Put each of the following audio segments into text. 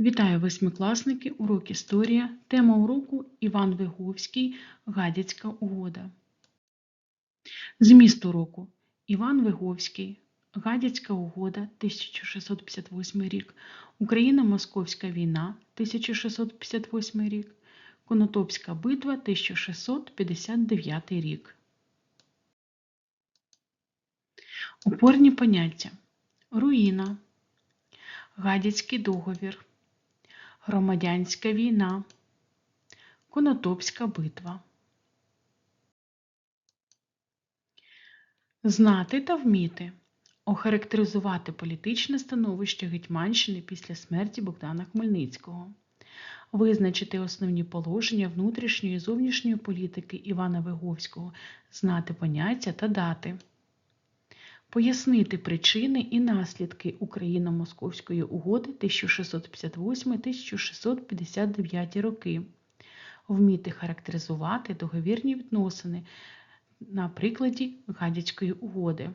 Вітаю восьмикласники! Урок Історія. Тема уроку Іван Виговський. Гадяцька угода. Зміст уроку. Іван Виговський. Гадяцька угода 1658 рік. Україно-Московська війна 1658 рік. Конотопська битва 1659 рік. Опорні поняття. Руїна. Гадяцький договір. Громадянська війна. Конотопська битва. Знати та вміти. Охарактеризувати політичне становище Гетьманщини після смерті Богдана Хмельницького. Визначити основні положення внутрішньої і зовнішньої політики Івана Виговського, знати поняття та дати. Пояснити причини і наслідки Україно-Московської угоди 1658-1659 роки. Вміти характеризувати договірні відносини на прикладі Гадяцької угоди.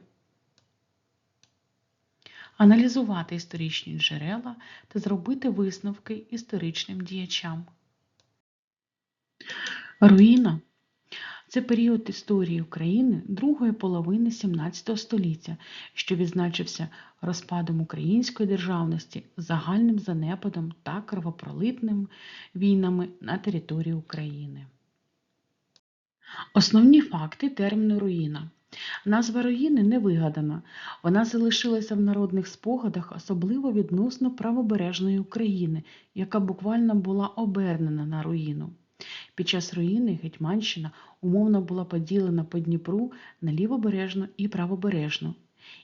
Аналізувати історичні джерела та зробити висновки історичним діячам. Руїна це період історії України другої половини XVII століття, що відзначився розпадом української державності, загальним занепадом та кровопролитними війнами на території України. Основні факти терміну руїна. Назва руїни не вигадана, вона залишилася в народних спогадах, особливо відносно правобережної України, яка буквально була обернена на руїну. Під час руїни Гетьманщина умовно була поділена по Дніпру на лівобережну і правобережну,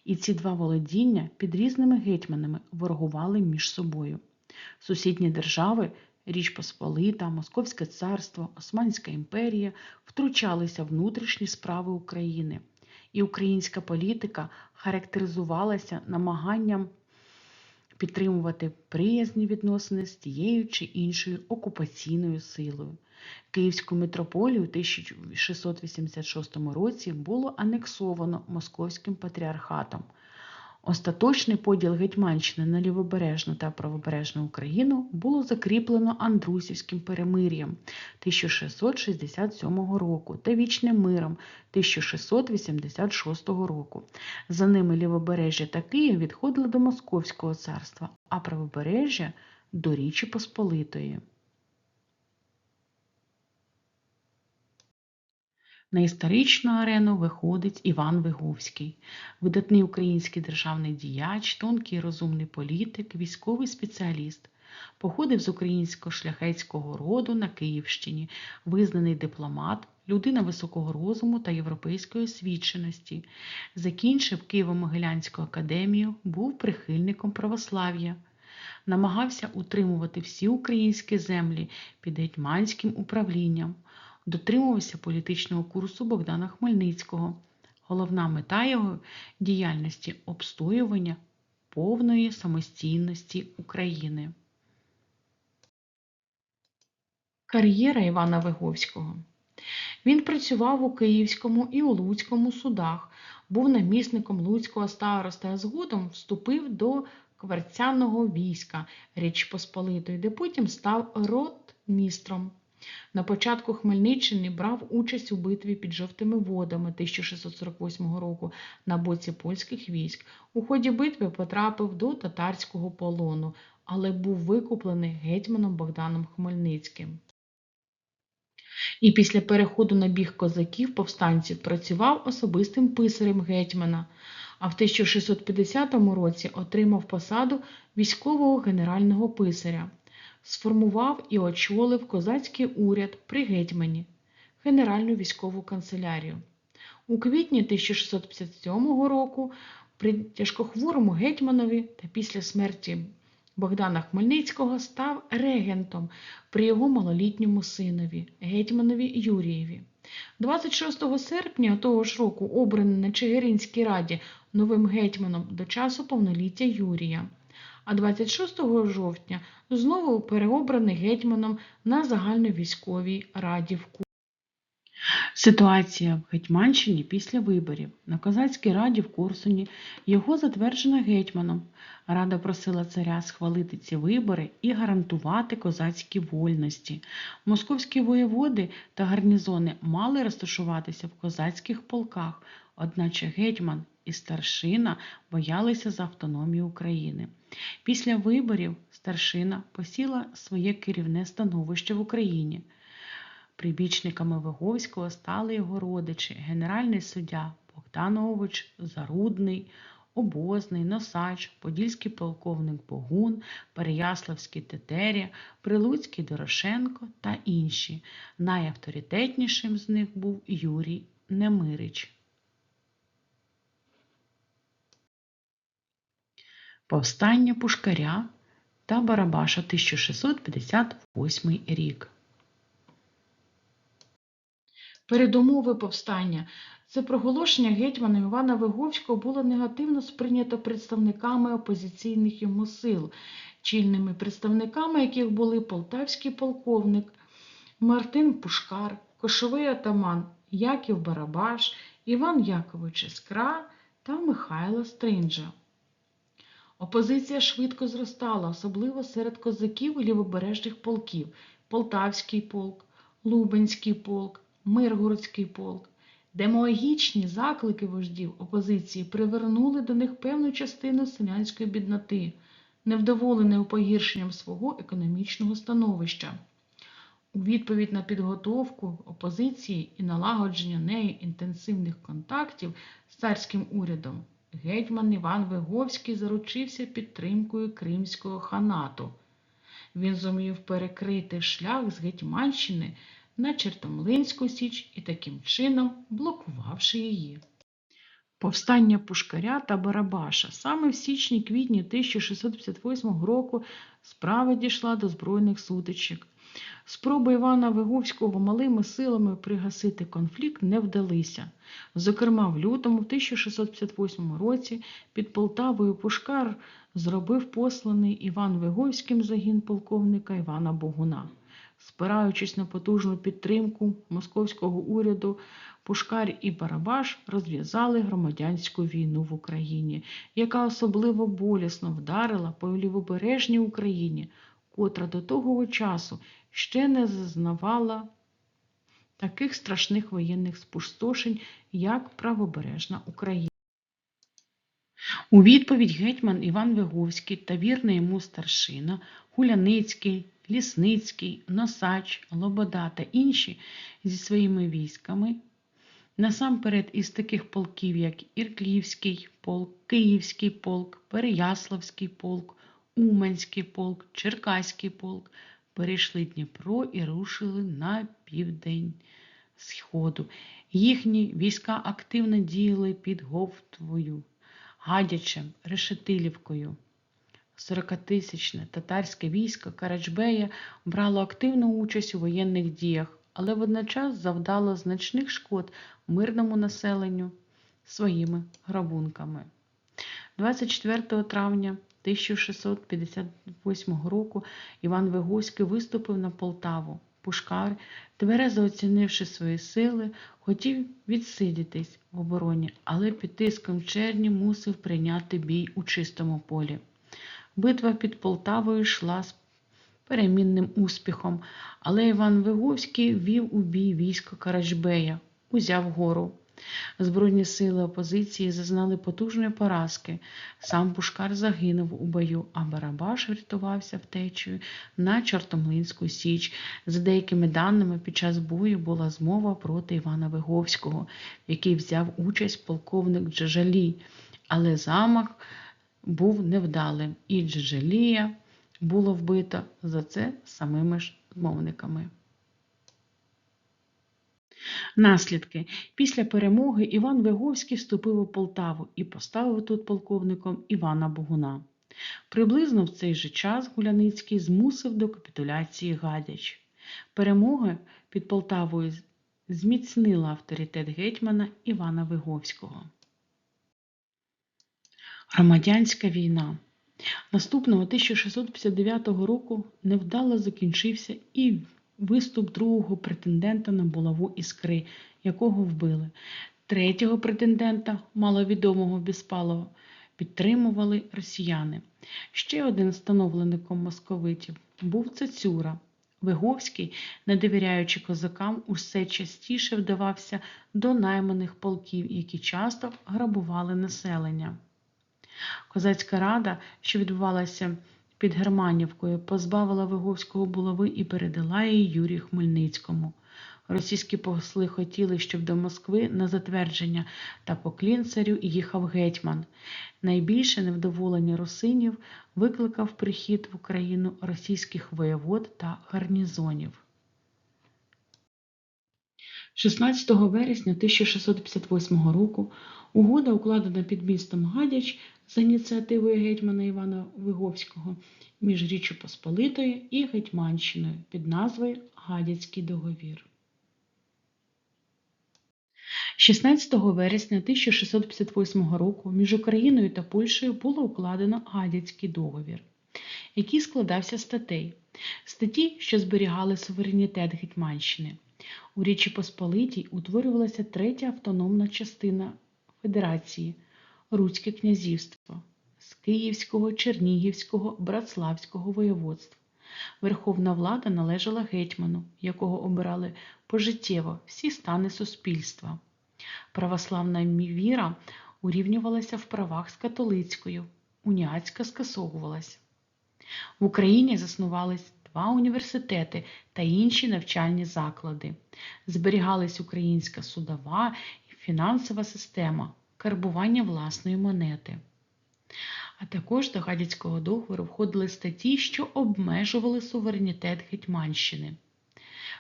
і ці два володіння під різними гетьманами ворогували між собою. Сусідні держави Річ Посполита, Московське царство, Османська імперія втручалися в внутрішні справи України, і українська політика характеризувалася намаганням підтримувати приязні відносини з тією чи іншою окупаційною силою. Київську митрополію у 1686 році було анексовано Московським патріархатом. Остаточний поділ Гетьманщини на лівобережну та правобережну Україну було закріплено Андрусівським перемир'ям 1667 року та Вічним миром 1686 року. За ними лівобережжя та Київ відходили до Московського царства, а правобережжя до Річі Посполитої. На історичну арену виходить Іван Виговський, видатний український державний діяч, тонкий розумний політик, військовий спеціаліст. Походив з українського шляхетського роду на Київщині, визнаний дипломат, людина високого розуму та європейської освіченості. Закінчив Києво-Могилянську академію, був прихильником православ'я. Намагався утримувати всі українські землі під гетьманським управлінням дотримувався політичного курсу Богдана Хмельницького. Головна мета його діяльності обстоювання повної самостійності України. Кар'єра Івана Виговського. Він працював у Київському і у Луцькому судах, був намісником Луцького староста, а згодом вступив до кварцяного війська Річ Посполитої, де потім став ротмістром. На початку Хмельниччини брав участь у битві під жовтими водами 1648 року на боці польських військ. У ході битви потрапив до татарського полону, але був викуплений гетьманом Богданом Хмельницьким. І після переходу на біг козаків повстанців працював особистим писарем гетьмана, а в 1650 році отримав посаду військового генерального писаря сформував і очолив козацький уряд при гетьмані, Генеральну військову канцелярію. У квітні 1657 року при тяжкохворому гетьманові та після смерті Богдана Хмельницького став регентом при його малолітньому синові, гетьманові Юрієві. 26 серпня того ж року обраний на Чигиринській раді новим гетьманом до часу повноліття Юрія а 26 жовтня знову переобраний гетьманом на загальновійськовій раді в Ку. Ситуація в Гетьманщині після виборів. На козацькій раді в Корсуні його затверджено гетьманом. Рада просила царя схвалити ці вибори і гарантувати козацькі вольності. Московські воєводи та гарнізони мали розташуватися в козацьких полках, одначе гетьман і старшина боялися за автономію України. Після виборів старшина посіла своє керівне становище в Україні. Прибічниками Виговського стали його родичі, генеральний суддя Богданович Зарудний, Обозний, Носач, Подільський полковник Богун, Переяславський Тетеря, Прилуцький Дорошенко та інші. Найавторитетнішим з них був Юрій Немирич. Повстання Пушкаря та Барабаша 1658 рік. Передумови повстання. Це проголошення гетьмана Івана Виговського було негативно сприйнято представниками опозиційних йому сил, чільними представниками яких були полтавський полковник Мартин Пушкар, кошовий атаман Яків Барабаш, Іван Якович Іскра та Михайло Стринджа. Опозиція швидко зростала, особливо серед козаків і лівобережних полків Полтавський полк, Лубенський полк, Миргородський полк. Демагогічні заклики вождів опозиції привернули до них певну частину селянської бідноти, невдоволеною погіршенням свого економічного становища. У відповідь на підготовку опозиції і налагодження нею інтенсивних контактів з царським урядом гетьман Іван Виговський заручився підтримкою Кримського ханату. Він зумів перекрити шлях з Гетьманщини на Чертомлинську Січ і таким чином блокувавши її. Повстання Пушкаря та Барабаша саме в січні-квітні 1658 року справа дійшла до збройних сутичок. Спроби Івана Виговського малими силами пригасити конфлікт не вдалися. Зокрема, в лютому 1658 році під Полтавою Пушкар зробив посланий Іван Виговським загін полковника Івана Богуна. Спираючись на потужну підтримку московського уряду, Пушкар і Барабаш розв'язали громадянську війну в Україні, яка особливо болісно вдарила по лівобережній Україні, котра до того часу ще не зазнавала таких страшних воєнних спустошень, як правобережна Україна. У відповідь гетьман Іван Виговський та вірний йому старшина Гуляницький, Лісницький, Носач, Лобода та інші зі своїми військами, насамперед із таких полків, як Ірклівський полк, Київський полк, Переяславський полк, Уманський полк, Черкаський полк, перейшли Дніпро і рушили на південь сходу. Їхні війська активно діяли під Говтвою, Гадячем, Решетилівкою. 40-тисячне татарське військо Карачбея брало активну участь у воєнних діях, але водночас завдало значних шкод мирному населенню своїми грабунками. 24 травня 1658 року Іван Виговський виступив на Полтаву. Пушкар, тверезо оцінивши свої сили, хотів відсидітись в обороні, але під тиском черні мусив прийняти бій у чистому полі. Битва під Полтавою йшла з перемінним успіхом, але Іван Виговський вів у бій військо Карачбея, узяв гору. Збройні сили опозиції зазнали потужної поразки. Сам Пушкар загинув у бою, а Барабаш врятувався втечею на Чортомлинську Січ. За деякими даними, під час бою була змова проти Івана Виговського, в якій взяв участь полковник Джажалій, але замах був невдалим, і Джажалія було вбито за це самими ж змовниками. Наслідки. Після перемоги Іван Виговський вступив у Полтаву і поставив тут полковником Івана Богуна. Приблизно в цей же час Гуляницький змусив до капітуляції Гадяч. Перемога під Полтавою зміцнила авторитет гетьмана Івана Виговського. Громадянська війна. Наступного 1659 року невдало закінчився і виступ другого претендента на булаву іскри, якого вбили. Третього претендента, маловідомого Біспалова, підтримували росіяни. Ще один становлеником московитів був Цецюра. Виговський, не довіряючи козакам, усе частіше вдавався до найманих полків, які часто грабували населення. Козацька рада, що відбувалася під Германівкою, позбавила Виговського булави і передала її Юрію Хмельницькому. Російські посли хотіли, щоб до Москви на затвердження та поклін царю їхав гетьман. Найбільше невдоволення русинів викликав прихід в Україну російських воєвод та гарнізонів. 16 вересня 1658 року угода, укладена під містом Гадяч за ініціативою гетьмана Івана Виговського між Річчю Посполитою і Гетьманщиною під назвою Гадяцький договір. 16 вересня 1658 року між Україною та Польщею було укладено Гадяцький договір, який складався статей. Статті, що зберігали суверенітет Гетьманщини. У Річі Посполитій утворювалася третя автономна частина Федерації Руське князівство з Київського, Чернігівського, Братславського воєводств. Верховна влада належала гетьману, якого обирали пожиттєво всі стани суспільства. Православна віра урівнювалася в правах з католицькою, уніатська скасовувалась. В Україні заснувались два університети та інші навчальні заклади. Зберігались українська судова і фінансова система, карбування власної монети. А також до Гадяцького договору входили статті, що обмежували суверенітет Гетьманщини.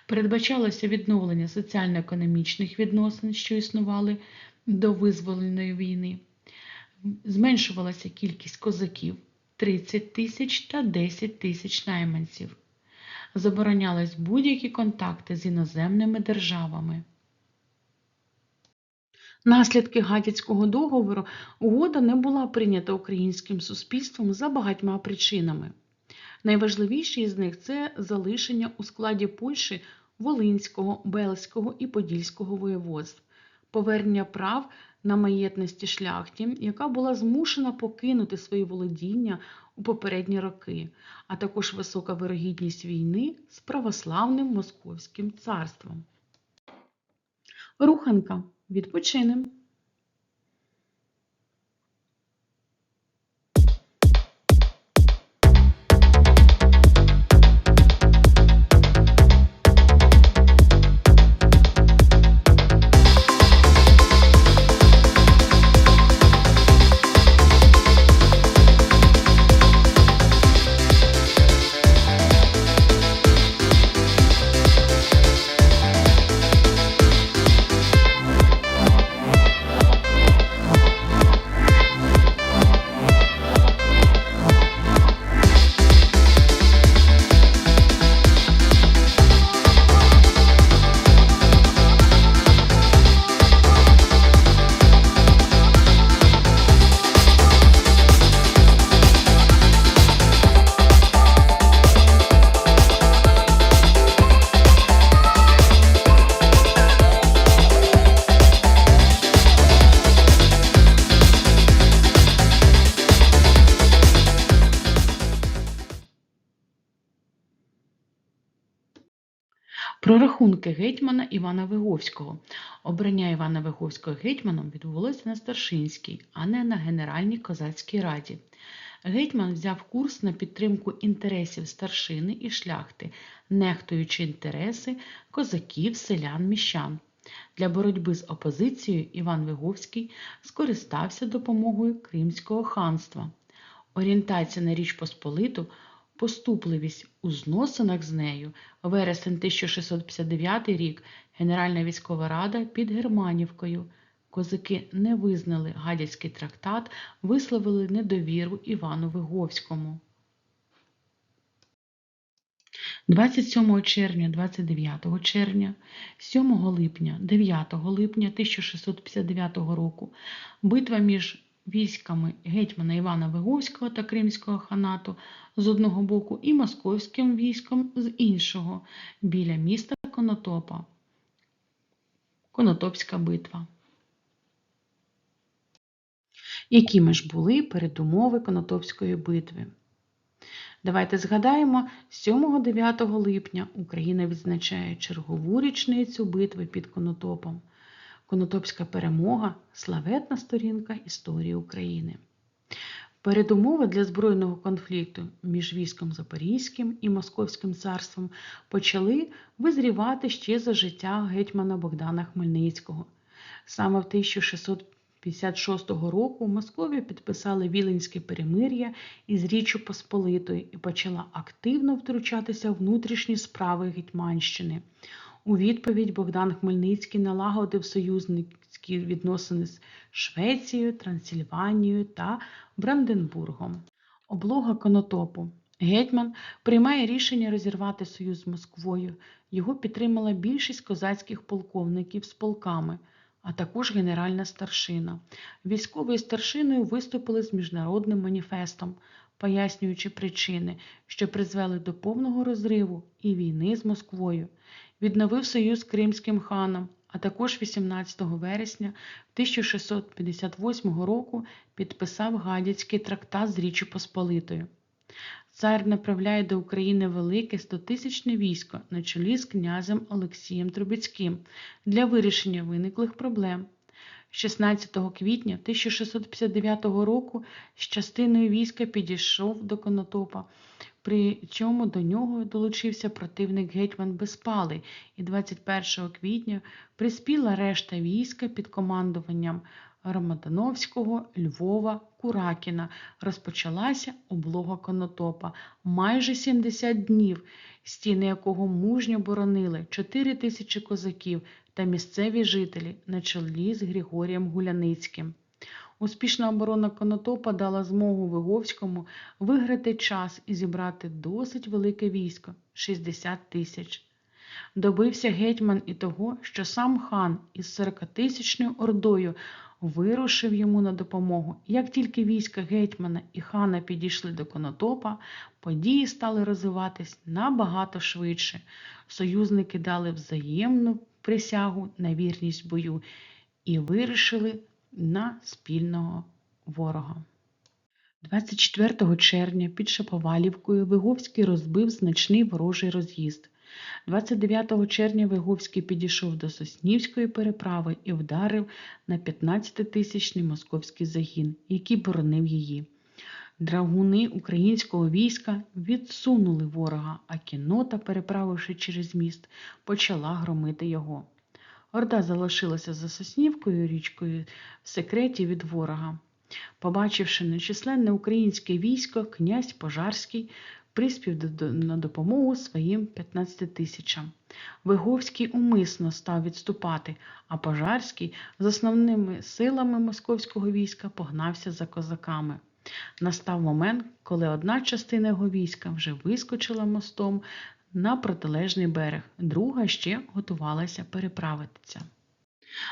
Передбачалося відновлення соціально-економічних відносин, що існували до визвольної війни. Зменшувалася кількість козаків 30 тисяч та 10 тисяч найманців. Заборонялись будь-які контакти з іноземними державами. Наслідки Гадяцького договору угода не була прийнята українським суспільством за багатьма причинами. Найважливіші з них це залишення у складі Польщі Волинського, Бельського і Подільського воєводств, повернення прав на маєтності шляхті, яка була змушена покинути свої володіння у попередні роки, а також висока вирогідність війни з православним Московським царством. Руханка. Відпочинемо. Прорахунки гетьмана Івана Виговського. Обрання Івана Виговського гетьманом відбулося на Старшинській, а не на Генеральній козацькій раді. Гетьман взяв курс на підтримку інтересів старшини і шляхти, нехтуючи інтереси козаків, селян, міщан. Для боротьби з опозицією Іван Виговський скористався допомогою Кримського ханства. Орієнтація на Річ Посполиту поступливість у зносинах з нею, вересень 1659 рік, Генеральна військова рада під Германівкою. Козаки не визнали Гадяцький трактат, висловили недовіру Івану Виговському. 27 червня, 29 червня, 7 липня, 9 липня 1659 року битва між військами гетьмана Івана Виговського та Кримського ханату з одного боку і московським військом з іншого біля міста Конотопа. Конотопська битва. Якими ж були передумови Конотопської битви? Давайте згадаємо, 7-9 липня Україна відзначає чергову річницю битви під Конотопом. Конотопська перемога славетна сторінка історії України. Передумови для збройного конфлікту між військом Запорізьким і Московським царством почали визрівати ще за життя гетьмана Богдана Хмельницького. Саме в 1656 року Московія підписала Віленське перемир'я із Річчю Посполитою і почала активно втручатися в внутрішні справи Гетьманщини. У відповідь Богдан Хмельницький налагодив союзницькі відносини з Швецією, Трансильванією та Бранденбургом. Облога Конотопу. Гетьман приймає рішення розірвати союз з Москвою. Його підтримала більшість козацьких полковників з полками, а також генеральна старшина. Військовою старшиною виступили з міжнародним маніфестом, пояснюючи причини, що призвели до повного розриву і війни з Москвою відновив союз з Кримським ханом, а також 18 вересня 1658 року підписав Гадяцький трактат з Річчю Посполитою. Цар направляє до України велике стотисячне військо на чолі з князем Олексієм Трубецьким для вирішення виниклих проблем. 16 квітня 1659 року з частиною війська підійшов до Конотопа, причому до нього долучився противник гетьман Безпалий, і 21 квітня приспіла решта війська під командуванням Ромадановського, Львова, Куракіна. Розпочалася облога Конотопа. Майже 70 днів, стіни якого мужньо боронили 4 тисячі козаків та місцеві жителі на чолі з Григорієм Гуляницьким. Успішна оборона Конотопа дала змогу Виговському виграти час і зібрати досить велике військо 60 тисяч. Добився гетьман і того, що сам хан із 40-тисячною ордою вирушив йому на допомогу. Як тільки війська гетьмана і хана підійшли до Конотопа, події стали розвиватись набагато швидше. Союзники дали взаємну присягу на вірність бою і вирішили на спільного ворога. 24 червня під Шаповалівкою Виговський розбив значний ворожий роз'їзд. 29 червня Виговський підійшов до Соснівської переправи і вдарив на 15-тисячний московський загін, який боронив її. Драгуни українського війська відсунули ворога, а кіннота, переправивши через міст, почала громити його. Орда залишилася за Соснівкою річкою в секреті від ворога. Побачивши нечисленне українське військо, князь Пожарський приспів на допомогу своїм 15 тисячам. Виговський умисно став відступати, а Пожарський з основними силами московського війська погнався за козаками. Настав момент, коли одна частина його війська вже вискочила мостом на протилежний берег, друга ще готувалася переправитися.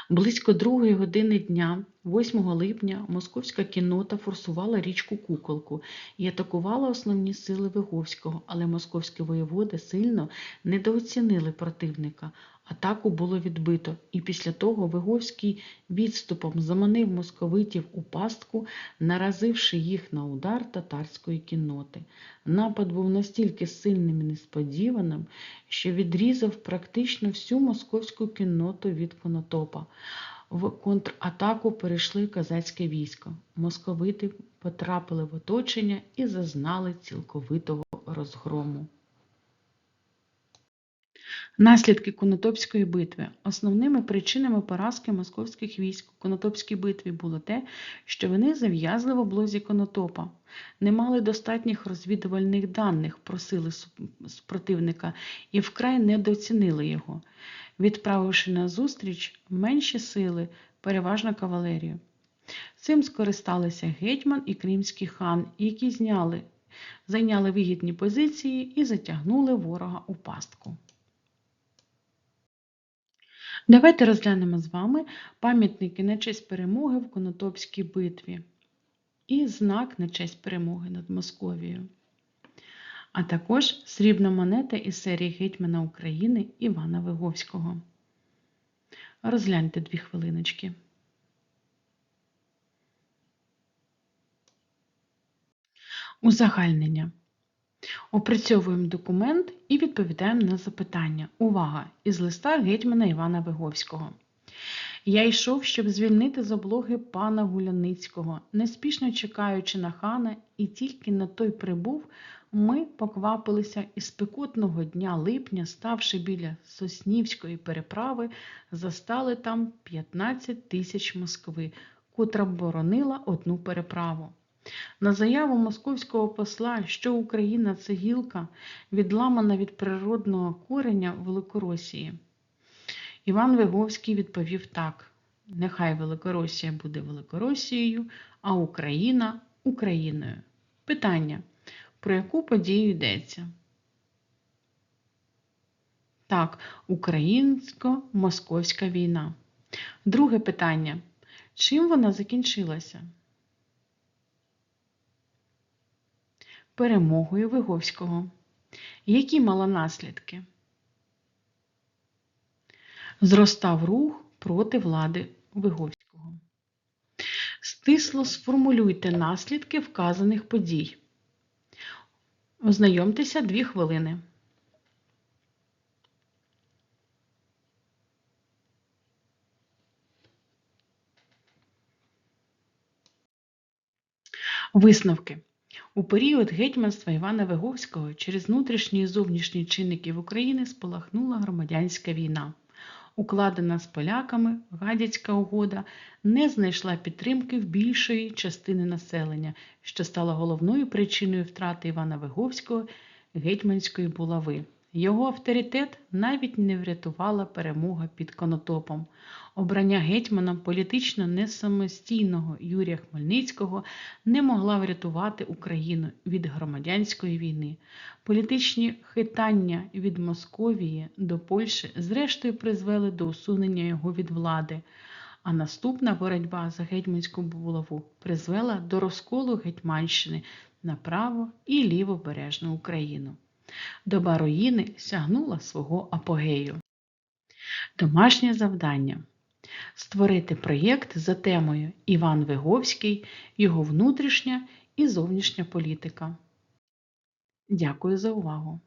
Близько другої години дня, 8 липня, московська кіннота форсувала річку Куколку і атакувала основні сили Виговського, але московські воєводи сильно недооцінили противника. Атаку було відбито, і після того Виговський відступом заманив московитів у пастку, наразивши їх на удар татарської кінноти. Напад був настільки сильним і несподіваним, що відрізав практично всю московську кінноту від Конотопа. В контратаку перейшли козацьке військо. Московити потрапили в оточення і зазнали цілковитого розгрому. Наслідки Конотопської битви. Основними причинами поразки московських військ у Конотопській битві було те, що вони зав'язли в облозі Конотопа, не мали достатніх розвідувальних даних про сили су- противника і вкрай недооцінили його, відправивши на зустріч менші сили, переважно кавалерію. Цим скористалися гетьман і кримський хан, які зняли, зайняли вигідні позиції і затягнули ворога у пастку. Давайте розглянемо з вами пам'ятники на честь перемоги в Конотопській битві. і знак на честь перемоги над Московією. А також срібна монета із серії Гетьмана України Івана Виговського. Розгляньте дві хвилиночки. Узагальнення. Опрацьовуємо документ і відповідаємо на запитання. Увага! Із листа гетьмана Івана Виговського. Я йшов, щоб звільнити з облоги пана Гуляницького, неспішно чекаючи на хана, і тільки на той прибув, ми поквапилися із спекотного дня липня, ставши біля Соснівської переправи, застали там 15 тисяч Москви, котра боронила одну переправу. На заяву московського посла, що Україна це гілка, відламана від природного кореня Великоросії. Іван Виговський відповів так: нехай Великоросія буде Великоросією, а Україна Україною. Питання: про яку подію йдеться? Так, українсько-московська війна. Друге питання. Чим вона закінчилася? Перемогою Виговського. Які мала наслідки? Зростав рух проти влади Виговського. Стисло сформулюйте наслідки вказаних подій. Ознайомтеся дві хвилини. Висновки. У період гетьманства Івана Виговського через внутрішні і зовнішні чинники в Україні спалахнула громадянська війна. Укладена з поляками Гадяцька угода не знайшла підтримки в більшої частини населення, що стало головною причиною втрати Івана Виговського гетьманської булави. Його авторитет навіть не врятувала перемога під Конотопом. Обрання гетьманом політично несамостійного Юрія Хмельницького не могла врятувати Україну від громадянської війни. Політичні хитання від Московії до Польщі зрештою призвели до усунення його від влади. А наступна боротьба за гетьманську булаву призвела до розколу Гетьманщини на право і лівобережну Україну. Доба руїни сягнула свого апогею. Домашнє завдання створити проєкт за темою Іван Виговський, його внутрішня і зовнішня політика. Дякую за увагу!